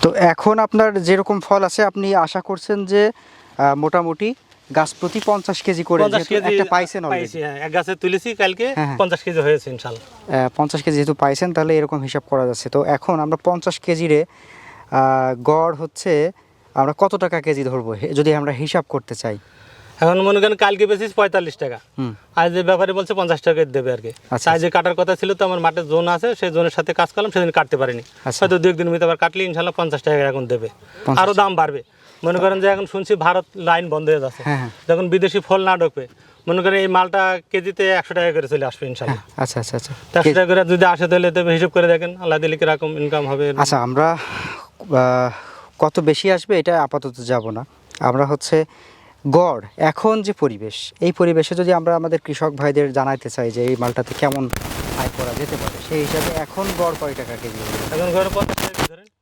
তো এখন আপনার যেরকম ফল আছে আপনি আশা করছেন যে মোটামুটি গাছ প্রতি পঞ্চাশ কেজি করে একটা পাইছেন হ্যাঁ এক গাছে তুলেছি কালকে হ্যাঁ, হ্যাঁ। পঞ্চাশ কেজি হয়েছে ইনশাল্লাহ। পঞ্চাশ কেজি যেহেতু পাইছেন তাহলে এরকম হিসাব করা যাচ্ছে। তো এখন আমরা পঞ্চাশ কেজিরে আহ, গড় হচ্ছে আমরা কত টাকা কেজি ধরবো যদি আমরা হিসাব করতে চাই? এখন মনে করেন কালকে বেশিস পঁয়তাল্লিশ টাকা। আজ যে ব্যাপারে বলছে পঞ্চাশ টাকা দেবে আর কি। আচ্ছা, আজ কাটার কথা ছিল তো আমার মাঠে জোন আছে সেই জোনের সাথে কাজ করলাম সেদিন কাটতে পারিনি। আচ্ছা। হয়তো দু একদিন ভিতরে আবার কাটলে ইনশাল্লাহ পঞ্চাশ টাকা এখন দেবে। আরও দাম বাড়বে। মনে করেন যে এখন শুনছি ভারত লাইন বন্ধ হয়ে যাচ্ছে। হ্যাঁ, হ্যাঁ। যখন বিদেশি ফল না ঢোকবে মনে করেন এই মালটা কেজিতে একশো টাকা করে চলে আসবে ইনশাল্লাহ। আচ্ছা আচ্ছা আচ্ছা। একশো টাকা করে যদি আসে তাহলে তবে হিসাব করে দেখেন আল্লাহ দিলে কীরকম ইনকাম হবে। আচ্ছা আমরা কত বেশি আসবে এটা আপাতত যাব না। আমরা হচ্ছে গড় এখন যে পরিবেশ এই পরিবেশে যদি আমরা আমাদের কৃষক ভাইদের জানাইতে চাই যে এই মালটাতে কেমন আয় করা যেতে পারে সেই হিসাবে এখন গড় কয় টাকা কেজি এখন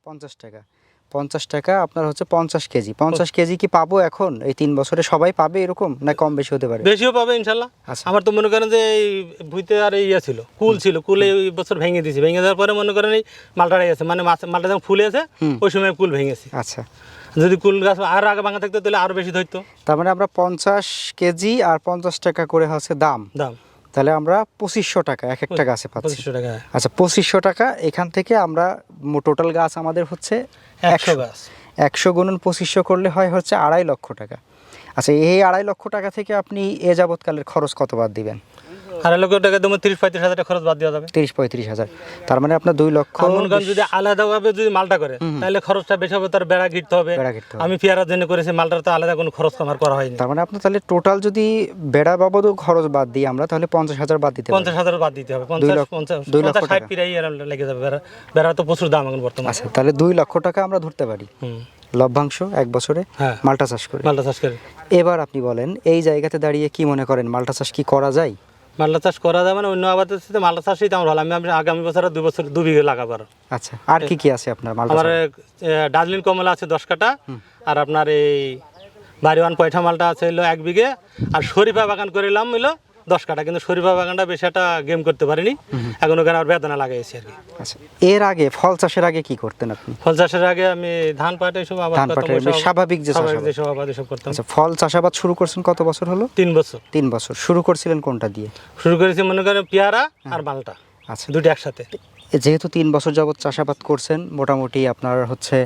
পঞ্চাশ টাকা পঞ্চাশ টাকা। আপনার হচ্ছে পঞ্চাশ কেজি। পঞ্চাশ কেজি কি পাবো এখন? এই তিন বছরে সবাই পাবে এরকম না কম বেশি হতে পারে? বেশিও পাবে ইনশাল্লাহ। আচ্ছা। আমার তো মনে করেন যে এই ভুইতে আর ইয়ে ছিল কুল ছিল কুলে এই বছর ভেঙে দিয়েছি। ভেঙে দেওয়ার পরে মনে করেন এই মালটাটাই আছে মানে মালটা যখন ফুলে আছে ওই সময় কুল ভেঙেছি। আচ্ছা। যদি কুল গাছ আর আগে ভাঙা থাকতো তাহলে আরও বেশি ধরতো। তার মানে আমরা পঞ্চাশ কেজি আর পঞ্চাশ টাকা করে হচ্ছে দাম। দাম। তাহলে আমরা পঁচিশশো টাকা এক একটা গাছে পাচ্ছি। টাকা। আচ্ছা পঁচিশশো টাকা এখান থেকে আমরা টোটাল গাছ আমাদের হচ্ছে একশো গাছ। একশো গুণন পঁচিশশো করলে হয় হচ্ছে আড়াই লক্ষ টাকা। আচ্ছা এই আড়াই লক্ষ টাকা থেকে আপনি এ যাবৎকালের খরচ কত বাদ দিবেন? আড়াই লক্ষ টাকা দেবো তিরিশ পঁয়ত্রিশ হাজার খরচ বাদ দেওয়া যাবে। তিরিশ পঁয়ত্রিশ হাজার। তার মানে আপনার দুই লক্ষ মনে করেন যদি আলাদাভাবে যদি মালটা করে তাহলে খরচটা বেশি হবে তার বেড়া ঘিরতে হবে। আমি পেয়ারার জন্য করেছি মালটার তো আলাদা কোনো খরচ আমার করা হয়নি। তার মানে আপনার তাহলে টোটাল যদি বেড়া বাবদও খরচ বাদ দিই আমরা তাহলে পঞ্চাশ হাজার বাদ দিতে পঞ্চাশ হাজার বাদ দিতে হবে। পঞ্চাশ পঞ্চাশ দুই লক্ষ ষাট টাকা। পিরাই লেগে যাবে। বেড়া বেড়া তো প্রচুর দাম এখন বর্তমানে। আচ্ছা তাহলে দুই লক্ষ টাকা আমরা ধরতে পারি। লভ্যাংশ এক বছরে হ্যাঁ। মালটা চাষ করে। মালটা চাষ করে। এবার আপনি বলেন এই জায়গাতে দাঁড়িয়ে কি মনে করেন? মালটা চাষ কি করা যায়? মালটা চাষ করা যাবে না অন্য আবাদের সাথে মালটা চাষই তেমন ভালো আমি আগামী বছর দু বছর দু বিঘে লাগাবো আচ্ছা আর কি কি আছে আপনার আমার ডার্জিলিং কমলা আছে দশ কাটা আর আপনার এই বাড়িওয়ান পয়ঠা মালটা আছে হলো এক বিঘে আর শরীফা বাগান করিলাম হলো দশ কাটা কিন্তু শরীফা বাগানটা বেশি একটা গেম করতে পারিনি। এখন ওখানে আর বেদনা লাগাইছি আর কি। আচ্ছা এর আগে ফল চাষের আগে কি করতেন আপনি? ফল চাষের আগে আমি ধান পাট এসব আবার ধান পাটের এমনি স্বাভাবিক যে সব আবাদ এসব করতাম। আচ্ছা ফল চাষাবাদ শুরু করছেন কত বছর হলো? তিন বছর। তিন বছর। শুরু করছিলেন কোনটা দিয়ে? শুরু করেছি মনে করেন পেয়ারা আর মালটা আচ্ছা। দুটো একসাথে। যেহেতু তিন বছর যাবৎ চাষাবাদ করছেন মোটামুটি আপনার হচ্ছে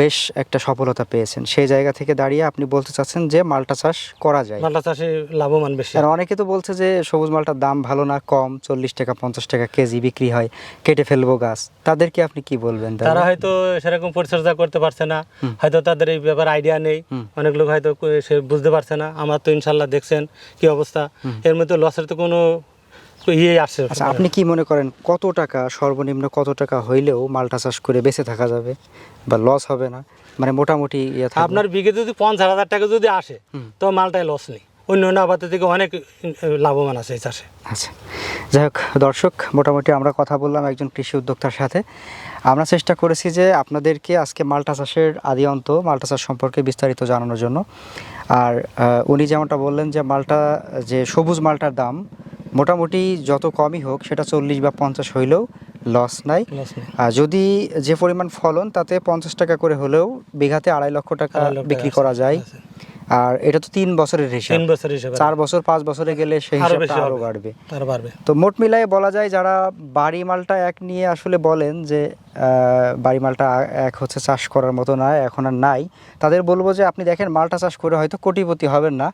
বেশ একটা সফলতা পেয়েছেন। সেই জায়গা থেকে দাঁড়িয়ে আপনি বলতে চাচ্ছেন যে মালটা চাষ করা যায়। মালটা চাষে লাভবান বেশি। আর অনেকে তো বলছে যে সবুজ মালটার দাম ভালো না কম চল্লিশ টাকা পঞ্চাশ টাকা কেজি বিক্রি হয় কেটে ফেলব গাছ। তাদেরকে আপনি কি বলবেন তারা হয়তো সেরকম পরিচর্যা করতে পারছে না। হয়তো তাদের এই ব্যাপার আইডিয়া নেই। অনেক লোক হয়তো সে বুঝতে পারছে না। আমার তো ইনশাল্লাহ দেখছেন কি অবস্থা। এর মধ্যে লসের তো কোনো ইয়ে আসছে আচ্ছা আপনি কি মনে করেন কত টাকা সর্বনিম্ন কত টাকা হইলেও মালটা চাষ করে বেঁচে থাকা যাবে বা লস হবে না? মানে মোটামুটি ইয়ে আপনার বিঘে যদি পঞ্চাশ হাজার টাকা যদি আসে তো মালটায় লস নেই। অন্য অন্য আবাদের থেকে অনেক লাভবান আছে এই চাষে। আচ্ছা যাই হোক দর্শক মোটামুটি আমরা কথা বললাম একজন কৃষি উদ্যোক্তার সাথে। আমরা চেষ্টা করেছি যে আপনাদেরকে আজকে মালটা চাষের আদি অন্ত মালটা চাষ সম্পর্কে বিস্তারিত জানানোর জন্য। আর উনি যেমনটা বললেন যে মালটা যে সবুজ মালটার দাম মোটামুটি যত কমই হোক সেটা চল্লিশ বা পঞ্চাশ হইলেও লস নাই। আর যদি যে পরিমাণ ফলন তাতে পঞ্চাশ টাকা করে হলেও বিঘাতে আড়াই লক্ষ টাকা বিক্রি করা যায়। আর এটা তো তিন বছরের হিসাব। তিন বছর হিসেবে চার বছর পাঁচ বছরে গেলে সেই হিসাবটা আরও বাড়বে। তার তো মোট মিলাই বলা যায় যারা বাড়ি মালটা এক নিয়ে আসলে বলেন যে আহ, বাড়ি মালটা এক হচ্ছে চাষ করার মতো না এখন আর নাই। তাদের বলব যে আপনি দেখেন মালটা চাষ করে হয়তো কোটিপতি হবেন না।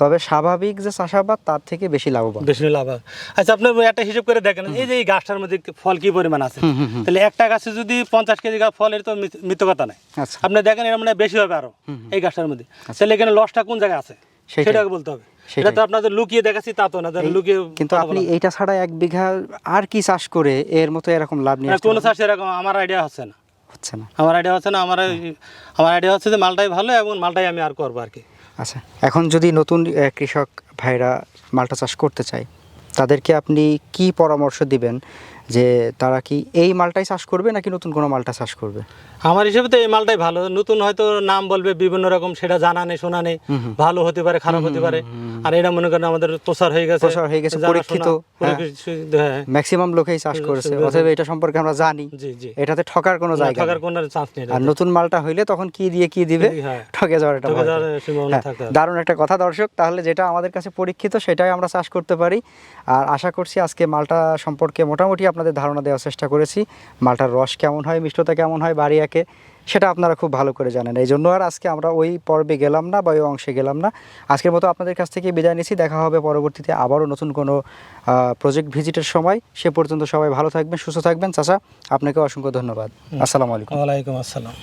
তবে স্বাভাবিক যে চাষাবাদ তার থেকে বেশি লাভবান। বেশি লাভ আচ্ছা আপনি একটা হিসাব করে দেখেন এই যে এই গাছটার মধ্যে ফল কি পরিমাণ আছে। তাহলে একটা গাছে যদি পঞ্চাশ কেজি গাছ ফল এর তো মিথ্যে কথা নাই আচ্ছা। আপনি দেখেন এর মানে বেশি হবে আরও এই গাছটার মধ্যে। তাহলে এখানে লসটা কোন জায়গায় আছে। সেটাকে বলতে হবে। এটা তো আপনাদের লুকিয়ে দেখাচ্ছি তা তো না লুকিয়ে কিন্তু আপনি। এইটা ছাড়া এক বিঘা আর কি চাষ করে এর মতো এরকম লাভ নিয়ে না, কোনো চাষ এরকম আমার আইডিয়া হচ্ছে না। হচ্ছে না। আমার আইডিয়া হচ্ছে না আমার আমার আইডিয়া হচ্ছে যে মালটাই ভালো এবং মালটাই আমি আর করব আর কি। আচ্ছা। এখন যদি নতুন কৃষক ভাইরা মালটা চাষ করতে চায়, তাদেরকে আপনি কি পরামর্শ দিবেন যে তারা কি এই মালটাই চাষ করবে নাকি নতুন কোনো মালটা চাষ করবে? আমার হিসেবে তো এই মালটাই ভালো। নতুন হয়তো নাম বলবে বিভিন্ন রকম সেটা জানা নেই শোনা নেই। ভালো হতে পারে খারাপ হতে পারে। আর এটা মনে করেন আমাদের প্রচার হয়ে গেছে। প্রচার হয়ে গেছে, পরীক্ষিত। পরীক্ষিত, হ্যাঁ। ম্যাক্সিমাম লোকেই চাষ করেছে। অতএব এটা সম্পর্কে আমরা জানি। জি জি। এটাতে ঠকার কোনো জায়গা নেই। কোনো চান্স নেই আর নতুন মালটা হইলে তখন কি দিয়ে কি দিবে? হ্যাঁ। ঠকে যাওয়ার একটা হ্যাঁ। দারুণ একটা কথা দর্শক। তাহলে যেটা আমাদের কাছে পরীক্ষিত সেটাই আমরা চাষ করতে পারি। আর আশা করছি আজকে মালটা সম্পর্কে মোটামুটি আপনাদের ধারণা দেওয়ার চেষ্টা করেছি। মালটার রস কেমন হয় মিষ্টতা কেমন হয় বাড়িয়াকে সেটা আপনারা খুব ভালো করে জানেন। এই জন্য আর আজকে আমরা ওই পর্বে গেলাম না বা ওই অংশে গেলাম না। আজকের মতো আপনাদের কাছ থেকে বিদায় নিচ্ছি। দেখা হবে পরবর্তীতে আবারও নতুন কোনো প্রজেক্ট ভিজিটের সময়। সে পর্যন্ত সবাই ভালো থাকবেন সুস্থ থাকবেন। চাচা আপনাকে অসংখ্য ধন্যবাদ। আসসালামু আলাইকুম। ওয়ালাইকুম আসসালাম।